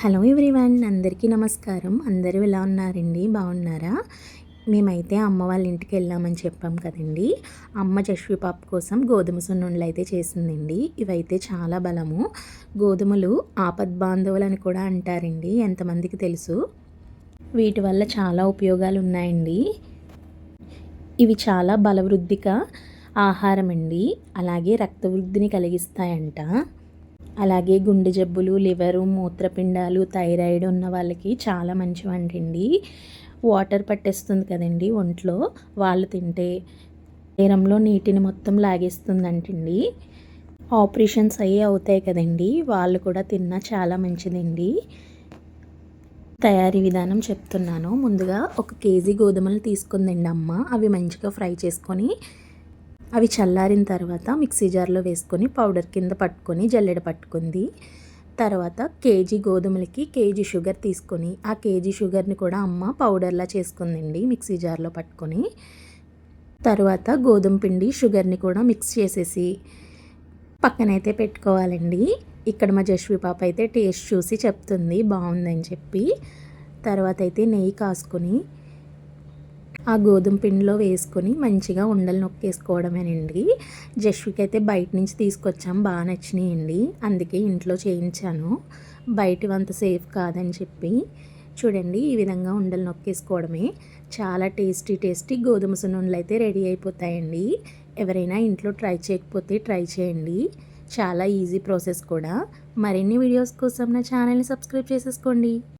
Hello everyone అందరికీ నమస్కారం. అందరూ ఎలా ఉన్నారండి? బాగున్నారా? మేమైతే అమ్మ వాళ్ళ ఇంటికి వెళ్ళామని చెప్పాం కదండి. అమ్మ చష్వి పాప కోసం గోధుమ సున్నుండలు అయితే చేసిందండి. ఇవైతే చాలా బలము. గోధుమలు ఆపద్ బాంధవులు అని కూడా అంటారండి. ఎంతమందికి తెలుసు? వీటి వల్ల చాలా ఉపయోగాలు ఉన్నాయండి ఇవి చాలా బలవృద్ధిక ఆహారం అండి అలాగే రక్తవృద్ధిని కలిగిస్తాయంట. అలాగే గుండె జబ్బులు లివరు మూత్రపిండాలు థైరాయిడ్ ఉన్న వాళ్ళకి చాలా మంచివంటండి. వాటర్ పట్టేస్తుంది కదండి ఒంట్లో. వాళ్ళు తింటే శరీరంలో నీటిని మొత్తం లాగేస్తుందంటండి. ఆపరేషన్స్ అయ్యి అవుతాయి కదండి. వాళ్ళు కూడా తిన్నా చాలా మంచిదండి. తయారీ విధానం చెప్తున్నాను. ముందుగా ఒక కేజీ గోధుమలు తీసుకుందండి అమ్మ అవి మంచిగా ఫ్రై చేసుకొని అవి చల్లారిన తర్వాత మిక్సీ జార్లో వేసుకొని పౌడర్ కింద పట్టుకొని జల్లెడ పట్టుకుంది. తర్వాత కేజీ గోధుమలకి కేజీ షుగర్ తీసుకొని ఆ కేజీ షుగర్ని కూడా అమ్మ పౌడర్లా చేసుకుందండి మిక్సీ జార్లో పట్టుకొని. తర్వాత గోధుమ పిండి షుగర్ని కూడా మిక్స్ చేసేసి పక్కనైతే పెట్టుకోవాలండి. ఇక్కడ మా జస్వి పాప అయితే టేస్ట్ చూసి చెప్తుంది బాగుందని చెప్పి. తర్వాత అయితే నెయ్యి కాసుకొని ఆ గోధుమ పిండిలో వేసుకొని మంచిగా ఉండలు నొక్కేసుకోవడమేనండి. జస్వికి అయితే బయట నుంచి తీసుకొచ్చాం బాగా నచ్చినాయండి. అందుకే ఇంట్లో చేయించాను. బయట అంత సేఫ్ కాదని చెప్పి. చూడండి ఈ విధంగా ఉండలు నొక్కేసుకోవడమే. చాలా టేస్టీ టేస్టీ గోధుమ సున్నుండలు అయితే రెడీ అయిపోతాయండి. ఎవరైనా ఇంట్లో ట్రై చేయకపోతే ట్రై చేయండి. చాలా ఈజీ ప్రాసెస్ కూడా. మరిన్ని వీడియోస్ కోసం నా ఛానల్ని సబ్స్క్రైబ్ చేసేసుకోండి.